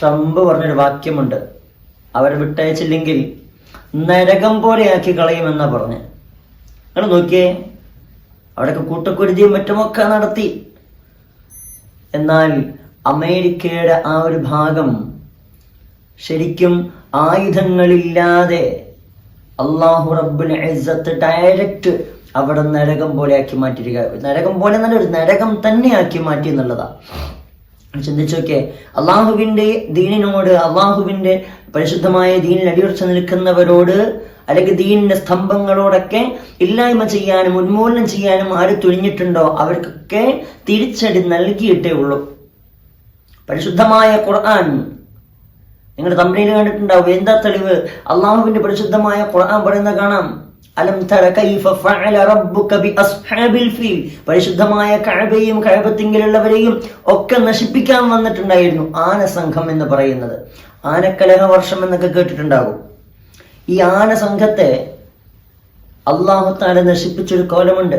Trump പറഞ്ഞൊരു വാക്യമുണ്ട്. അവർ വിട്ടയച്ചില്ലെങ്കിൽ നരകം പോലെയാക്കി കളയുമെന്നാ പറഞ്ഞ്. നിങ്ങൾ നോക്കിയേ അവിടെയൊക്കെ കൂട്ടക്കുരുതിയും മറ്റുമൊക്കെ നടത്തി. എന്നാൽ അമേരിക്കയുടെ ആ ഒരു ഭാഗം ശരിക്കും ആയുധങ്ങളില്ലാതെ അള്ളാഹു റബ്ബുൽ ഇസത്ത് ഡയറക്റ്റ് അവിടെ നരകം പോലെ ആക്കി മാറ്റിയിരിക്കുക. നരകം പോലെ നല്ലൊരു നരകം തന്നെ ആക്കി മാറ്റി എന്നുള്ളതാ. ചിന്തിച്ചു നോക്കിയേ. അള്ളാഹുവിന്റെ ദീനിനോട് അള്ളാഹുവിന്റെ പരിശുദ്ധമായ ദീനിൽ അടിയുറച്ചു നിൽക്കുന്നവരോട് അല്ലെങ്കിൽ ദീനിന്റെ സ്തംഭങ്ങളോടൊക്കെ ഇല്ലായ്മ ചെയ്യാനും ഉന്മൂലനം ചെയ്യാനും ആര് തുനിഞ്ഞിട്ടുണ്ടോ അവർക്കൊക്കെ തിരിച്ചടി നൽകിയിട്ടേ ഉള്ളൂ. പരിശുദ്ധമായ ഖുർആൻ. നിങ്ങളുടെ തമ്പനിയിൽ കണ്ടിട്ടുണ്ടാവും. എന്താ തെളിവ്? അള്ളാഹുവിന്റെ പരിശുദ്ധമായ ഖുർആൻ പറയുന്ന കാണാം. അലം തറ കൈഫ ഫഅല റബ്ബുക ബി അസ്ഹാബിൽ ഫീൽ. പരിശുദ്ധമായ കഅബയും കഅബത്തിങ്കിലുള്ളവരെയും ഒക്കെ നശിപ്പിക്കാൻ വന്നിട്ടുണ്ടായിരുന്നു ആന സംഘം എന്ന് പറയുന്നത്. ആനക്കലഹ വർഷം എന്നൊക്കെ കേട്ടിട്ടുണ്ടാകും. ഈ ആന സംഘത്തെ അള്ളാഹു നശിപ്പിച്ചൊരു കോലമുണ്ട്.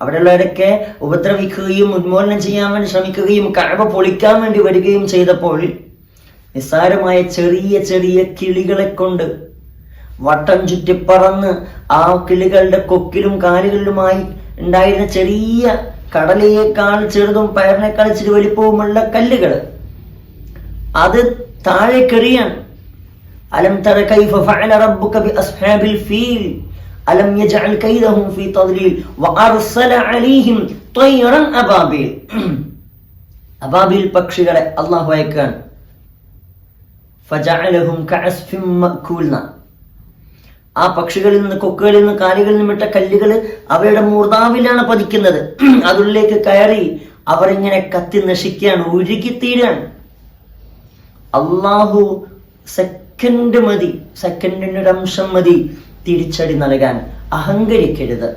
അവിടെയുള്ളവരൊക്കെ ഉപദ്രവിക്കുകയും ഉന്മൂലനം ചെയ്യാൻ വേണ്ടി ശ്രമിക്കുകയും കഴവ പൊളിക്കാൻ വേണ്ടി വരികയും ചെയ്തപ്പോൾ നിസ്സാരമായ ചെറിയ ചെറിയ കിളികളെ കൊണ്ട് വട്ടം ചുറ്റിപ്പറന്ന് ആ കിളികളുടെ കൊക്കിലും കാലുകളിലുമായി ഉണ്ടായിരുന്ന ചെറിയ കടലയേക്കാൾ ചെറുതും പയറിനേക്കാൾ ഇച്ചിരി വലിപ്പവുമുള്ള കല്ലുകൾ. അത് താഴേക്കെറിയാണ് അലം തറ കൈഫ ഫഅല റബ്ബുക ബി അസ്ഹാബിൽ ഫീൽ അലം യജഅൽ കൈദഹും ഫീ തദ്ലീൽ വഅർസല അലൈഹിം തൈറൻ അബാബിൽ. അബാബിൽ പക്ഷികളെ അല്ലാഹു അയക്കാൻ ഫജഅലഹും കഅസ്ഫിൻ മഅകൂൽന. ആ പക്ഷികളിൽ നിന്ന് കൊക്കുകളിൽ നിന്ന് കാലുകളിൽ നിന്ന് വിട്ട കല്ലുകൾ അവയുടെ മൂർധാവിലാണ് പതിക്കുന്നത്. അതിലേക്ക് കയറി അവരിങ്ങനെ കത്തി നശിക്കുകയാണ് ഉരുകിത്തീരാണ് അള്ളാഹു സെക്കൻഡ് മതി അംശം മതി തിരിച്ചടി നൽകാൻ അഹങ്കരിക്കരുത്.